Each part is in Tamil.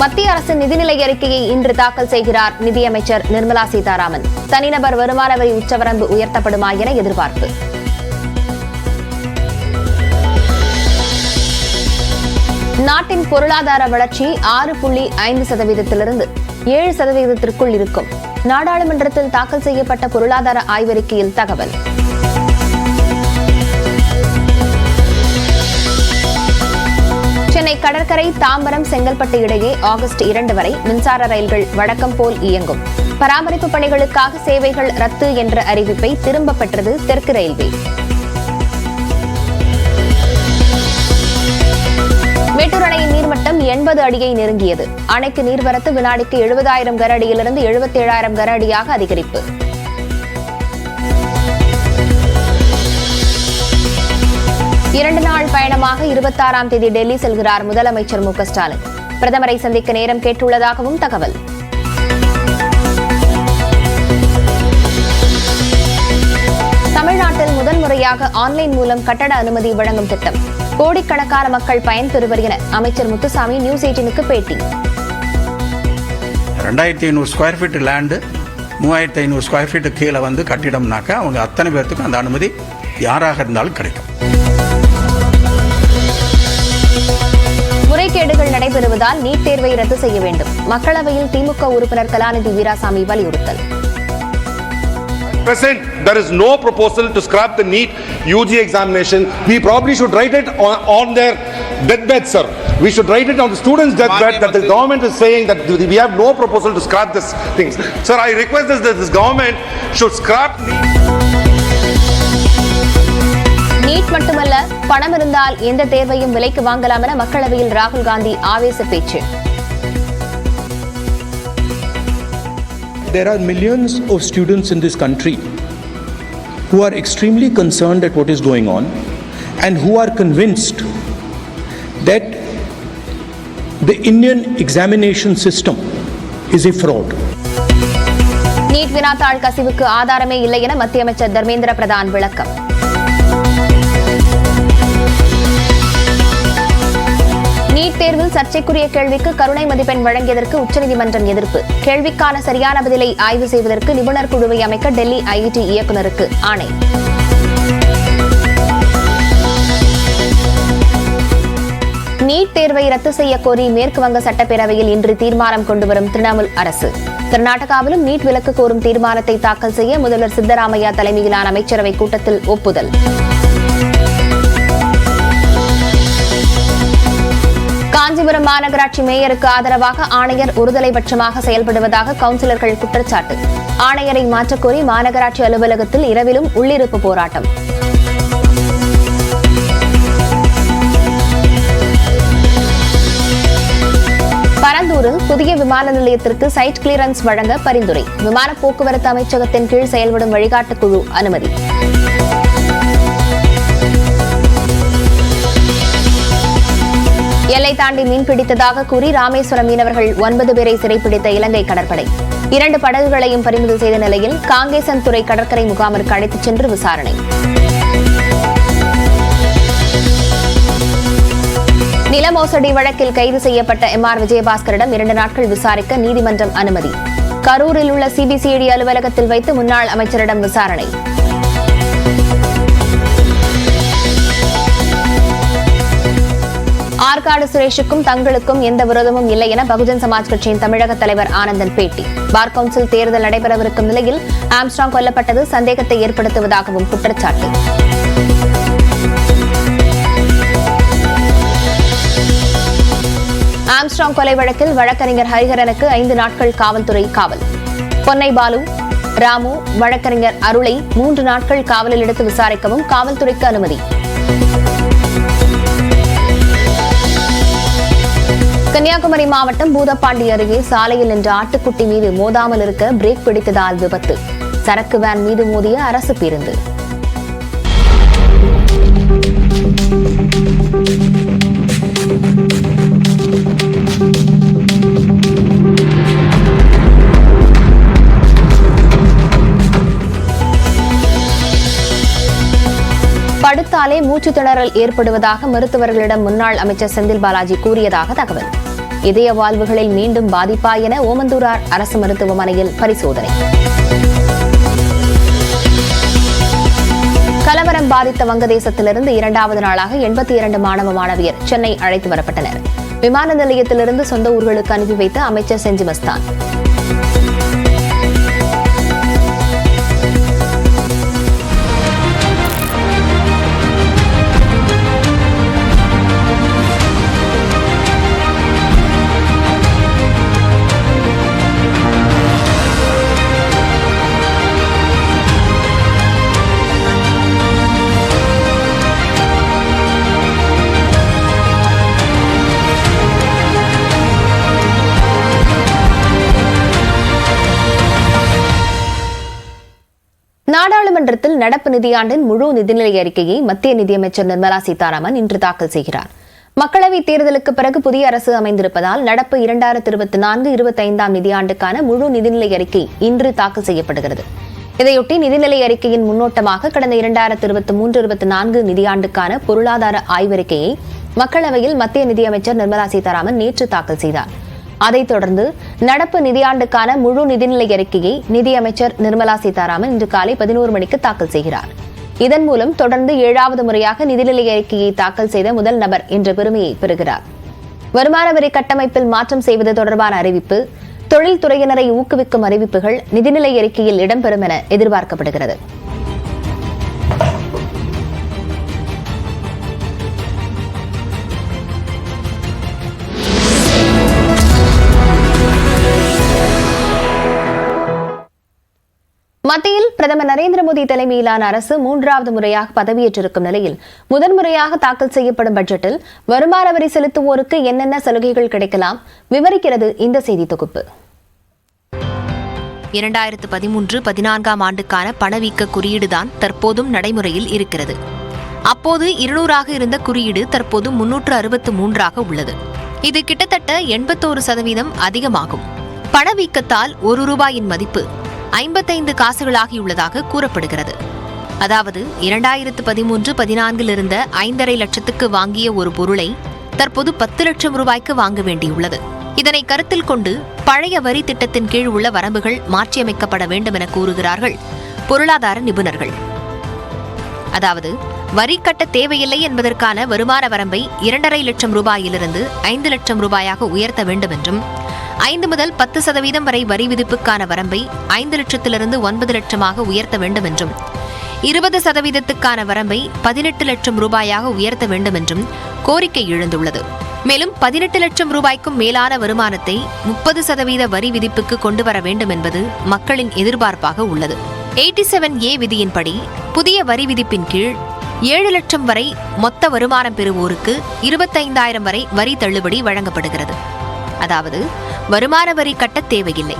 மத்திய அரசின் நிதிநிலை அறிக்கையை இன்று தாக்கல் செய்கிறார் நிதியமைச்சர் நிர்மலா சீதாராமன். தனிநபர் வருமான வரி உச்சவரம்பு உயர்த்தப்படுமா என எதிர்பார்ப்பு. நாட்டின் பொருளாதார வளர்ச்சி ஆறு புள்ளி ஐந்து சதவீதத்திலிருந்து ஏழு சதவீதத்திற்குள் இருக்கும். நாடாளுமன்றத்தில் தாக்கல் செய்யப்பட்ட பொருளாதார ஆய்வறிக்கையில் தகவல். சென்னை கடற்கரை தாம்பரம் செங்கல்பட்டு இடையே ஆகஸ்ட் இரண்டு வரை மின்சார ரயில்கள் வழக்கம் போல் இயங்கும். பராமரிப்பு பணிகளுக்காக சேவைகள் ரத்து என்ற அறிவிப்பை திரும்ப பெற்றது தெற்கு ரயில்வே. மேட்டூர் அணையின் நீர்மட்டம் எண்பது அடியை நெருங்கியது. அணைக்கு நீர்வரத்து வினாடிக்கு எழுபதாயிரம் கன அடியிலிருந்து எழுபத்தேழாயிரம் கன அடியாக அதிகரிப்பு. இரண்டு நாள் பயணமாக இருபத்தாறாம் தேதி டெல்லி செல்கிறார் முதலமைச்சர் மு ஸ்டாலின். பிரதமரை சந்திக்க நேரம் கேட்டுள்ளதாகவும் தகவல். தமிழ்நாட்டில் முதன்முறையாக ஆன்லைன் மூலம் கட்டட அனுமதி வழங்கும் திட்டம். கோடிக்கணக்கான மக்கள் பயன்பெறுவர் என அமைச்சர் முத்துசாமி நியூஸ் எயிட்டினுக்கு பேட்டி. ரெண்டாயிரத்தி ஐநூறு ஸ்கொயர் ஃபீட் லேண்டு மூவாயிரத்தி ஐநூறு ஸ்கொயர் ஃபீட்டு கீழே வந்து கட்டிடம்னாக்கா அவங்க அத்தனை பேர்த்துக்கும் அந்த அனுமதி யாராக இருந்தாலும் கிடைக்கும். முறைகேடுகள் நடைபெறுவதால் நீட் தேர்வை ரத்து செய்ய வேண்டும் மக்களவையில் திமுக உறுப்பினர் கலாநிதி வீராசாமி வலியுறுத்தல் Present, there is no proposal to scrap the NEET UG examination. We probably should write it on, on their deathbed, sir. We should write it on the students' deathbed that the government is saying that we have no proposal to scrap this things. Sir, I request this, that this government should scrap NEET. NEET மட்டுமல்ல பணம் இருந்தால் எந்த தேர்வையும் விலைக்கு வாங்கலாம் என மக்களவையில் ராகுல் காந்தி ஆவேச பேச்சு There are millions of students in this country who are extremely concerned at what is going on and who are convinced that the Indian examination system is a fraud. NEET வினாத்தாள் கசிவுக்கு ஆதாரமே இல்லை என மத்திய அமைச்சர் தர்மேந்திர பிரதான் விளக்கம் தேர்வில் சர்ச்சைக்குரிய கேள்விக்கு கருணை மதிப்பெண் வழங்கியதற்கு உச்சநீதிமன்றம் எதிர்ப்பு. கேள்விக்கான சரியான பதிலை ஆய்வு செய்வதற்கு நிபுணர் குழுவை அமைக்க டெல்லி ஐஐடி இயக்குநருக்கு ஆணை. நீட் தேர்வை ரத்து செய்ய கோரி மேற்கு வங்க சட்டப்பேரவையில் இன்று தீர்மானம் கொண்டுவரும் திரிணாமுல் அரசு. கர்நாடகாவிலும் நீட் விலக்கு கோரும் தீர்மானத்தை தாக்கல் செய்ய முதல்வர் சித்தராமையா தலைமையிலான அமைச்சரவை கூட்டத்தில் ஒப்புதல். காஞ்சிபுரம் மாநகராட்சி மேயருக்கு ஆதரவாக ஆணையர் ஒருதலைபட்சமாக செயல்படுவதாக கவுன்சிலர்கள் குற்றச்சாட்டு. ஆணையரை மாற்றக்கோரி மாநகராட்சி அலுவலகத்தில் இரவிலும் உள்ளிருப்பு போராட்டம். பரந்தூரில் புதிய விமான நிலையத்திற்கு சைட் கிளியரன்ஸ் வழங்க பரிந்துரை. விமான போக்குவரத்து அமைச்சகத்தின் கீழ் செயல்படும் வழிகாட்டு குழு அனுமதி. எல்லை தாண்டி மீன்பிடித்ததாக கூறி ராமேஸ்வரம் மீனவர்கள் ஒன்பது பேரை சிறைப்பிடித்த இலங்கை கடற்படை. இரண்டு படகுகளையும் பறிமுதல் செய்த நிலையில் காங்கேசன் துறை கடற்கரை முகாமிற்கு அழைத்துச் சென்று விசாரணை. நில மோசடி வழக்கில் கைது செய்யப்பட்ட எம் ஆர் விஜயபாஸ்கரிடம் இரண்டு நாட்கள் விசாரிக்க நீதிமன்றம் அனுமதி. கரூரில் உள்ள சிபிசிஐடி அலுவலகத்தில் வைத்து முன்னாள் அமைச்சரிடம் விசாரணை. ஆற்காடு சுரேஷுக்கும் தங்களுக்கும் எந்த விரோதமும் இல்லை என பகுஜன் சமாஜ் கட்சியின் தமிழக தலைவர் ஆனந்தன் பேட்டி. பார் கவுன்சில் தேர்தல் நடைபெறவிருக்கும் நிலையில் ஆம்ஸ்ட்ராங் கொல்லப்பட்டது சந்தேகத்தை ஏற்படுத்துவதாகவும் குற்றச்சாட்டு. ஆம்ஸ்ட்ராங் கொலை வழக்கில் வழக்கறிஞர் ஹரிஹரனுக்கு ஐந்து நாட்கள் காவல்துறை காவல். பொன்னை பாலு ராமு வழக்கறிஞர் அருளை மூன்று நாட்கள் காவலில் எடுத்து விசாரிக்கவும் காவல்துறைக்கு அனுமதி. கன்னியாகுமரி மாவட்டம் பூதப்பாண்டி அருகே சாலையில் நின்ற ஆட்டுக்குட்டி மீது மோதாமல் இருக்க பிரேக் பிடித்ததால் விபத்து. சரக்கு வேன் மீது மோதிய அரசு பேருந்து. படுத்தாலே மூச்சு திணறல் ஏற்படுவதாக மருத்துவர்களிடம் முன்னாள் அமைச்சர் செந்தில் பாலாஜி கூறியதாக தகவல். இதய வாழ்வுகளில் மீண்டும் பாதிப்பா என ஓமந்தூரார் அரசு மருத்துவமனையில் பரிசோதனை. கலவரம் பாதித்த வங்கதேசத்திலிருந்து இரண்டாவது நாளாக எண்பத்தி இரண்டு மாணவ மாணவியர் சென்னை அழைத்து வரப்பட்டனர். விமான நிலையத்திலிருந்து சொந்த ஊர்களுக்கு அனுப்பி வைத்த அமைச்சர் செஞ்சி மஸ்தான் நாடாளுமன்றத்தில் நடப்பு நிதியாண்டின் முழு நிதிநிலை அறிக்கையை மத்திய நிதியமைச்சர் நிர்மலா சீதாராமன் இன்று தாக்கல் செய்கிறார். மக்களவைத் தேர்தலுக்கு பிறகு புதிய அரசு அமைந்திருப்பதால் நடப்பு இரண்டாயிரத்தி இருபத்தி நான்கு இருபத்தைந்தாம் நிதியாண்டுக்கான முழு நிதிநிலை அறிக்கை இன்று தாக்கல் செய்யப்படுகிறது. இதையொட்டி நிதிநிலை அறிக்கையின் முன்னோட்டமாக கடந்த இரண்டாயிரத்தி இருபத்தி மூன்று இருபத்தி நான்கு நிதியாண்டுக்கான பொருளாதார ஆய்வறிக்கையை மக்களவையில் மத்திய நிதியமைச்சர் நிர்மலா சீதாராமன் நேற்று தாக்கல் செய்தார். அதைத் தொடர்ந்து நடப்பு நிதியாண்டுக்கான முழு நிதிநிலை அறிக்கையை நிதியமைச்சர் நிர்மலா சீதாராமன் இன்று காலை பதினோரு மணிக்கு தாக்கல் செய்கிறார். இதன் மூலம் தொடர்ந்து ஏழாவது முறையாக நிதிநிலை அறிக்கையை தாக்கல் செய்த முதல் நபர் என்ற பெருமையை பெறுகிறார். வருமான வரி கட்டமைப்பில் மாற்றம் செய்வது தொடர்பான அறிவிப்பு தொழில்துறையினரை ஊக்குவிக்கும் அறிவிப்புகள் நிதிநிலை அறிக்கையில் இடம்பெறும் என எதிர்பார்க்கப்படுகிறது. மத்தியில் பிரதமர் நரேந்திர மோடி தலைமையிலான அரசு மூன்றாவது முறையாக பதவியேற்றிருக்கும் நிலையில் முதன்முறையாக தாக்கல் செய்யப்படும் பட்ஜெட்டில் வருமான வரி செலுத்துவோருக்கு என்னென்ன சலுகைகள் கிடைக்கலாம் விவரிக்கிறது இந்த செய்தி தொகுப்பு. இரண்டாயிரத்து பதிமூன்று பதினான்காம் ஆண்டுக்கான பணவீக்க குறியீடுதான் தற்போதும் நடைமுறையில் இருக்கிறது. அப்போது இருநூறாக இருந்த குறியீடு தற்போது முன்னூற்று அறுபத்து மூன்றாக உள்ளது. இது கிட்டத்தட்ட எண்பத்தோரு சதவீதம் அதிகமாகும். பணவீக்கத்தால் ஒரு ரூபாயின் மதிப்பு ஐம்பத்தைந்து காசுகளாகியுள்ளதாக கூறப்படுகிறது. அதாவது இரண்டாயிரத்து பதிமூன்று பதினான்கில் இருந்த ஐந்தரை லட்சத்துக்கு வாங்கிய ஒரு பொருளை தற்போது பத்து லட்சம் ரூபாய்க்கு வாங்க வேண்டியுள்ளது. இதனை கருத்தில் கொண்டு பழைய வரி திட்டத்தின் கீழ் உள்ள வரம்புகள் மாற்றியமைக்கப்பட வேண்டும் என கூறுகிறார்கள் பொருளாதார நிபுணர்கள். அதாவது வரி கட்ட தேவையில்லை என்பதற்கான வருமான வரம்பை இரண்டரை லட்சம் ரூபாயிலிருந்து ஐந்து லட்சம் ரூபாயாக உயர்த்த வேண்டும் என்றும் ஐந்து முதல் பத்து சதவீதம் வரை வரி விதிப்புக்கான வரம்பை ஐந்து லட்சத்திலிருந்து ஒன்பது லட்சமாக உயர்த்த வேண்டும் என்றும் இருபது சதவீதத்துக்கான வரம்பை பதினெட்டு லட்சம் ரூபாயாக உயர்த்த வேண்டும் என்றும் கோரிக்கை எழுந்துள்ளது. மேலும் பதினெட்டு லட்சம் ரூபாய்க்கும் மேலான வருமானத்தை முப்பது சதவீத வரி விதிப்புக்கு கொண்டு வர வேண்டும் என்பது மக்களின் எதிர்பார்ப்பாக உள்ளது. எயிட்டி செவன் ஏ விதியின்படி புதிய வரி விதிப்பின் கீழ் ஏழு லட்சம் வரை மொத்த வருமானம் பெறுவோருக்கு இருபத்தைந்தாயிரம் வரை வரி தள்ளுபடி வழங்கப்படுகிறது. அதாவது வருமான வரி கட்ட தேவையில்லை.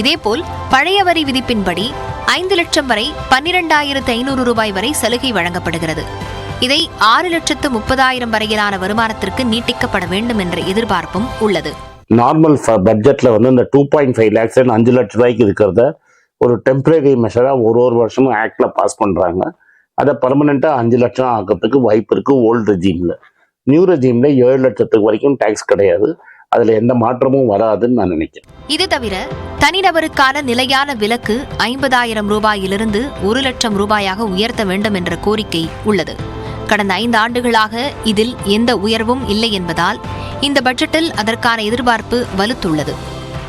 இதேபோல் பழைய வரி விதிப்பின்படி ஐந்து லட்சம் வரை பன்னிரண்டாயிரத்து ஐநூறு ரூபாய் வரை சலுகை வழங்கப்படுகிறது. இதை ஆறு லட்சத்து முப்பதாயிரம் வரையிலான வருமானத்திற்கு நீட்டிக்கப்பட வேண்டும் என்ற எதிர்பார்ப்பும் உள்ளது. நார்மல் பட்ஜெட்டில் வந்து இந்த டூ பாயிண்ட் ஃபைவ் லேக்ஸ் அஞ்சு லட்ச ரூபாய்க்கு இருக்கிறத ஒரு டெம்பரரி மெஷராக ஒரு ஒரு வருஷமும் ஆக்டில் பாஸ் பண்ணுறாங்க அதை பர்மனெண்ட்டாக அஞ்சு லட்சம் ஆக்கிறதுக்கு வாய்ப்பு இருக்குது ஓல்டு ரெஜீமில் நியூ ரெஜீமில் ஏழு லட்சத்துக்கு வரைக்கும் டேக்ஸ் கிடையாது. அதுல எந்த மாற்றமும் வராதுன்னு நான் நினைக்கிறேன். இது தவிர தனிநபருக்கான நிலையான விலக்கு ஐம்பதாயிரம் ரூபாயிலிருந்து ஒரு லட்சம் ரூபாயாக உயர்த்த வேண்டும் என்ற கோரிக்கை உள்ளது. கடந்த ஐந்து ஆண்டுகளாக இதில் எந்த உயர்வும் இல்லை என்பதால் இந்த பட்ஜெட்டில் அதற்கான எதிர்பார்ப்பு வலுத்துள்ளது.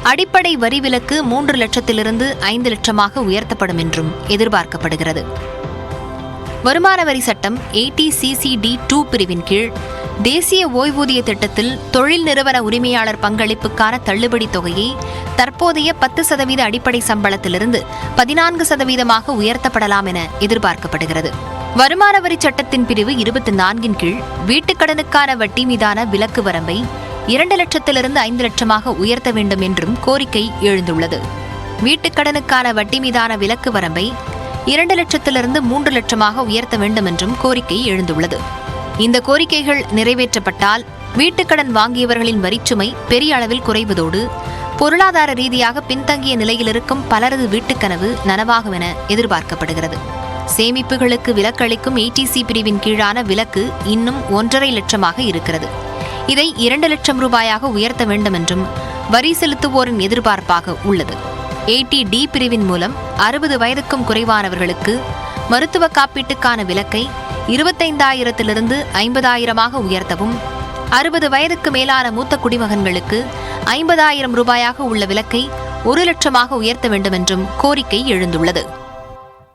அடிப்படை வரி விலக்கு மூன்று லட்சத்திலிருந்து ஐந்து லட்சமாக உயர்த்தப்படும் என்றும் எதிர்பார்க்கப்படுகிறது. வருமான வரி சட்டம் ஏடிசிசிடி டூ பிரிவின் கீழ் தேசிய ஓய்வூதிய திட்டத்தில் தொழில் நிறுவன உரிமையாளர் பங்களிப்புக்கான தள்ளுபடி தொகையை தற்போதைய பத்து சதவீத அடிப்படை சம்பளத்திலிருந்து பதினான்கு சதவீதமாக உயர்த்தப்படலாம் என எதிர்பார்க்கப்படுகிறது. வருமான வரி சட்டத்தின் பிரிவு இருபத்தி நான்கின் கீழ் வீட்டுக்கடனுக்கான வட்டி மீதான விலக்கு வரம்பை இரண்டு லட்சத்திலிருந்து ஐந்து லட்சமாக உயர்த்த வேண்டும் என்றும் கோரிக்கை எழுந்துள்ளது. வீட்டுக்கடனுக்கான வட்டி மீதான விலக்கு வரம்பை இரண்டு லட்சத்திலிருந்து மூன்று லட்சமாக உயர்த்த வேண்டும் என்றும் கோரிக்கை எழுந்துள்ளது. இந்த கோரிக்கைகள் நிறைவேற்றப்பட்டால் வீட்டுக்கடன் வாங்கியவர்களின் வரிச்சுமை பெரிய அளவில் குறைவதோடு பொருளாதார ரீதியாக பின்தங்கிய நிலையில் இருக்கும் பலரது வீட்டுக்கனவு நனவாகும் என எதிர்பார்க்கப்படுகிறது. சேமிப்புகளுக்கு விலக்களிக்கும் ஏடிசி பிரிவின் கீழான விலக்கு இன்னும் ஒன்றரை லட்சமாக இருக்கிறது. இதை இரண்டு லட்சம் ரூபாயாக உயர்த்த வேண்டும் என்றும் வரி செலுத்துவோரின் எதிர்பார்ப்பாக உள்ளது. ஏடி டி பிரிவின் மூலம் அறுபது வயதுக்கும் குறைவானவர்களுக்கு மருத்துவ காப்பீட்டுக்கான விலக்கை இருபத்தைந்தாயிரத்திலிருந்து ஐம்பதாயிரமாக உயர்த்தவும் அறுபது வயதுக்கு மேலான மூத்த குடிமகன்களுக்கு ஐம்பதாயிரம் ரூபாயாக உள்ள விலக்கை ஒரு லட்சமாக உயர்த்த வேண்டும் என்றும் கோரிக்கை எழுந்துள்ளது.